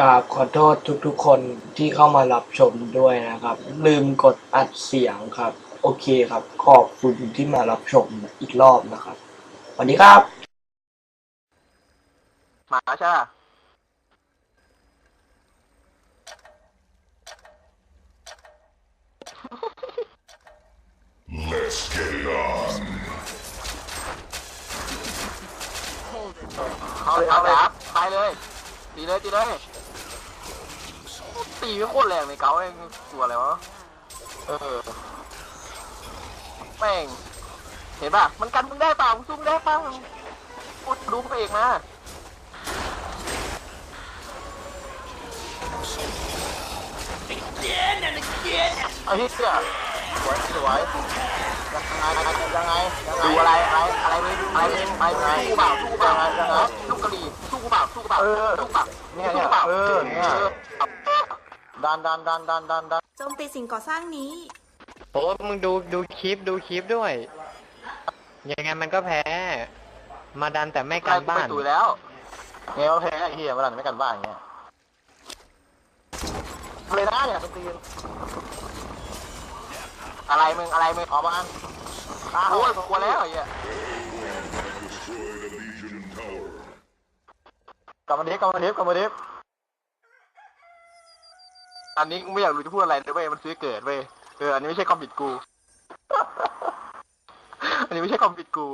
กราบขอโทษทุกๆคนที่เข้ามารับชมด้วยนะครับ ลืมกดอัดเสียงครับ โอเคครับ ขอบคุณที่มารับชมอีกรอบนะครับสวัสดีครับหมาใช่ปะเอาเลยเอาเลยครับไปเลยตีเลยตีเลย ตีไม่โคตรแรงเลยเก๋าเองตัวอะไรวะเออแม่งเห็นป่ะมันกันมึงได้เปล่ามึงสู้มได้เปล่าพูดดูพระเอกมาไอ้เหี้ยสวยสวยยังไงยังไงยังไงดูอะไรอะไรอะไรไมึงอะไรไมึงอะไรมึงสู้เปล่าสู้เปล่ายังไงลูกกะหรี่สู้เปล่าสู้เปล่าสู้เปล่าเนี่ยเนี่ยเออเนี่ย ดันดันดันดันดันดันโจมตีสิ่งก่อสร้างนี้ โอ้มึงดูดูคลิปดูคลิปด้วย ยังไงมันก็แพ้ มาดันแต่ไม่ใกกาล้รบ้าบ้านนตุยแล้วเงี้ยแพ้ไอ้เหี้ยมาดันไม่กันบ้านอย่างเงี้ยเลยนะเนี่ยเป็นตีนอะไรมึงอะไรมึงออกมาตาโอ้ยกลัวแล้วไอ้เหี้ยกลับมาดิกลับมาดิกลับมาดิ อันนี้กูไม่อยากรู้จะพูดอะไรเลยเว้ยมันซื้อเกิดเว้ยเอออันนี้ไม่ใช่ความผิดกู อันนี้ไม่ใช่ความผิดกู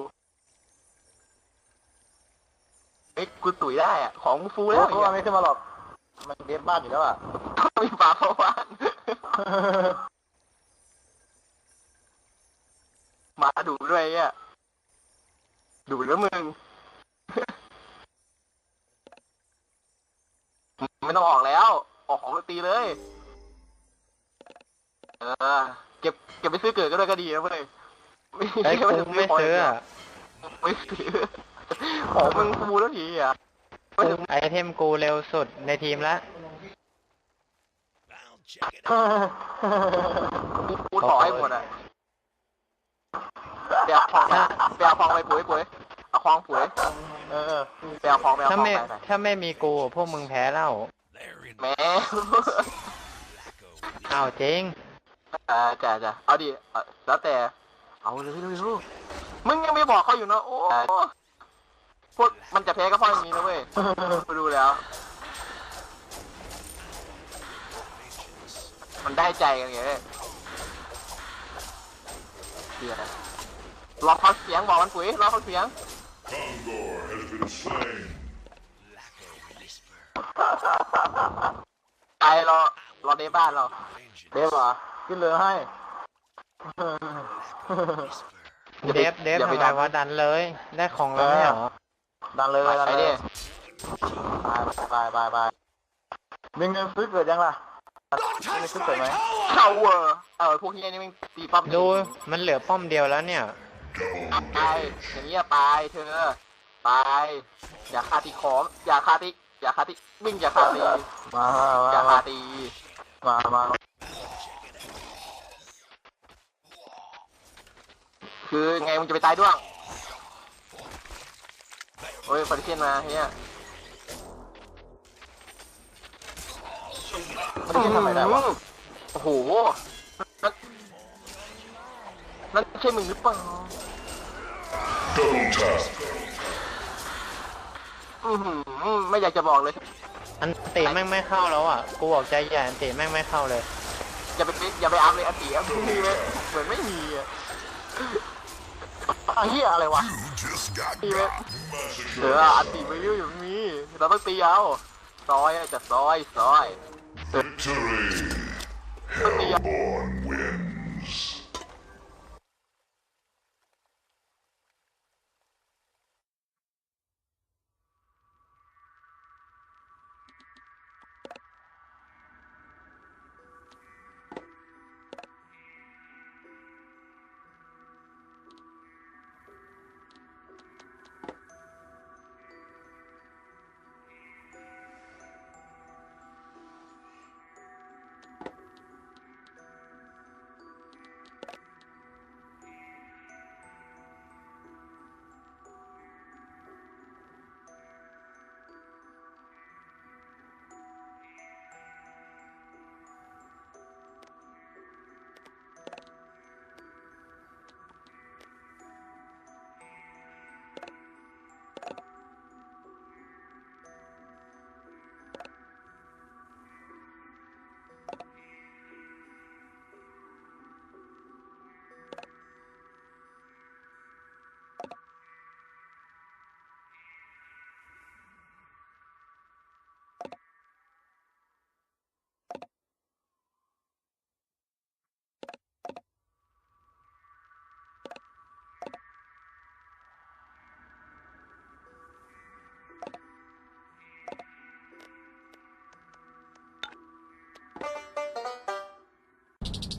เอ้ยกูตุ๋ยได้อะของมึงฟูแล้วมันไม่ขึ้นมาหรอก มันเดฟบ้านอยู่แล้วอะมีฝาเพราะบ้านมาดูด้วยไอะดูแล้วมึง ไม่ต้องออกแล้ว ไปซื้อเกิดก็ได้ก็ดีนะเว้ยไอ้ยกูไม่ซื้ออะไม่ซื้อของมึงฟูแล้วทีอะไอเทมกูเร็วสุดในทีมละกูถอให้หมดอะเดี๋ยวของเดี๋ยวของไปปุ๋ยปุ๋ยเอาของปุ๋ยเออเดี๋ยวของไปเอาถ้าของไม่ไปไปถ้าไม่มีกูพวกมึงแพ้แล้วแหม่อ้าวจริงเออจ้ะจ้ะเอาดิเอาแล้วแต่ เอาเลยเลยลูกมึงยังไม่บอกเขาอยู่นะโอ้พวกมันจะแพ้ก็เพราะอย่างนี้นะเว้ยไปดูแล้ว มันได้ใจกันไงเนี่ยเสียรอฟังเสียงบอกมันปุ๋ยรอฟังเสียง Gondor has been slain. ไปรอรอในบ้านเราเดฟเหรอ ขึ้นเลยให้ เดฟเดฟทำไมวะดันเลย ได้ของแล้วไม่เหรอดันเลยดันเลยไปไปไปไปมีเงินซื้อเกิดยังล่ะมีซื้อเกิดไหมเข้าเวอร์เออพวกนี้นี่มันตีปั๊มดูมันเหลือป้อมเดียวแล้วเนี่ย ไปอย่างเงี้ยไปเธอไป อย่าคาตีของอย่าคาตีอย่าคาตีวิ่งอย่าคาตีมาอย่าคาตีมามา คือไงมึงจะไปตายด้วงโอ้ยฟาริเชียนมาเฮียฟาริเชียนทำไมได้วะโอ้โหนั่นนั่นใช่มึงหรือเปล่า Double tap. อือหือไม่อยากจะบอกเลย อันติแม่งไม่เข้าแล้วอะ กูบอกใจใหญ่อันติแม่งไม่เข้าเลย อย่าไปอย่าไปอัพเลยอันตีอันตีเลยเหมือนไม่มีอะ อะเฮียอะไรวะตีเลย massacred. เสืออันตีไม่ยุ่อยู่มีเราต้องตีเอาซอยอะจะซอยซอย Victory. Hellborn wins.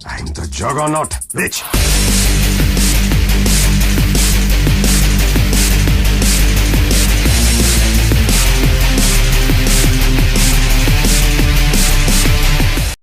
I'm the juggernaut, bitch.